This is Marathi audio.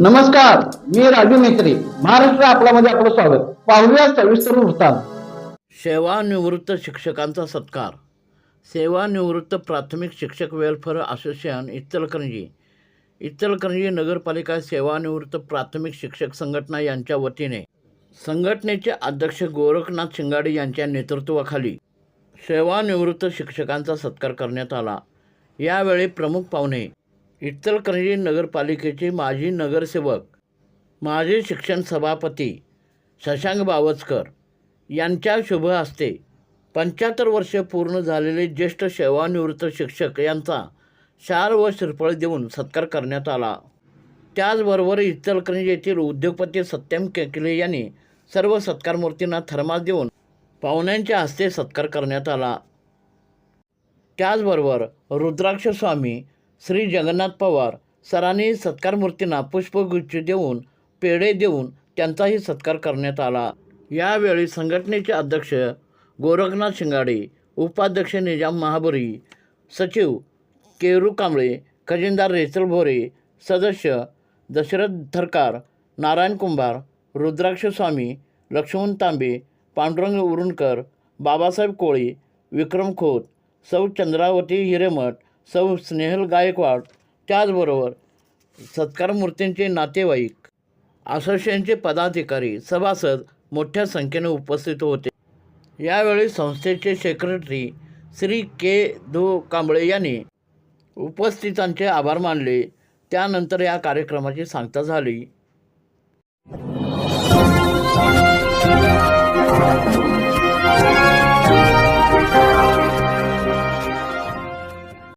नमस्कार मी राजू मेत्री महाराष्ट्र आपल्यामध्ये आपलं स्वागत. पाहूया सविस्तर वृत्तांत. सेवानिवृत्त शिक्षकांचा सत्कार. सेवानिवृत्त प्राथमिक शिक्षक वेलफेअर असोसिएशन इचलकरंजी. इचलकरंजी नगरपालिका सेवानिवृत्त प्राथमिक शिक्षक संघटना यांच्या वतीने. संघटनेचे अध्यक्ष गोरखनाथ शिंगाडे यांच्या नेतृत्वाखाली सेवानिवृत्त शिक्षकांचा सत्कार करण्यात आला. यावेळी प्रमुख पाहुणे इचलकरंजी नगरपालिकेचे माजी नगरसेवक माजी शिक्षण सभापती शशांक बावचकर यांच्या शुभ हस्ते पंच्याहत्तर वर्ष पूर्ण झालेले ज्येष्ठ सेवानिवृत्त शिक्षक यांचा शाल व श्रीफळ देऊन सत्कार करण्यात आला. त्याचबरोबर इचलकरंजी येथील उद्योगपती सत्यम केकले यांनी सर्व सत्कारमूर्तींना थर्मास देऊन पाहुण्यांच्या हस्ते सत्कार करण्यात आला. त्याचबरोबर रुद्राक्ष स्वामी श्री जगन्नाथ पवार सरांनी सत्कारमूर्तींना पुष्पगुच्छ देऊन पेढे देऊन त्यांचाही सत्कार करण्यात आला. यावेळी संघटनेचे अध्यक्ष गोरखनाथ शिंगाडे उपाध्यक्ष निजाम महाबुरी सचिव केरू कांबळे खजिनदार रेचल भोरे सदस्य दशरथ थरकार नारायण कुंभार रुद्राक्ष स्वामी लक्ष्मण तांबे पांडुरंग उरुणकर बाबासाहेब कोळी विक्रम खोत सौ चंद्रावती हिरेमठ सौ स्नेहल गायकवाड त्याचबरोबर सत्कारमूर्तींचे नातेवाईक असोसिएशनचे पदाधिकारी सभासद मोठ्या संख्येने उपस्थित होते. यावेळी संस्थेचे सेक्रेटरी श्री के धो कांबळे यांनी उपस्थितांचे आभार मानले. त्यानंतर या कार्यक्रमाची सांगता झाली.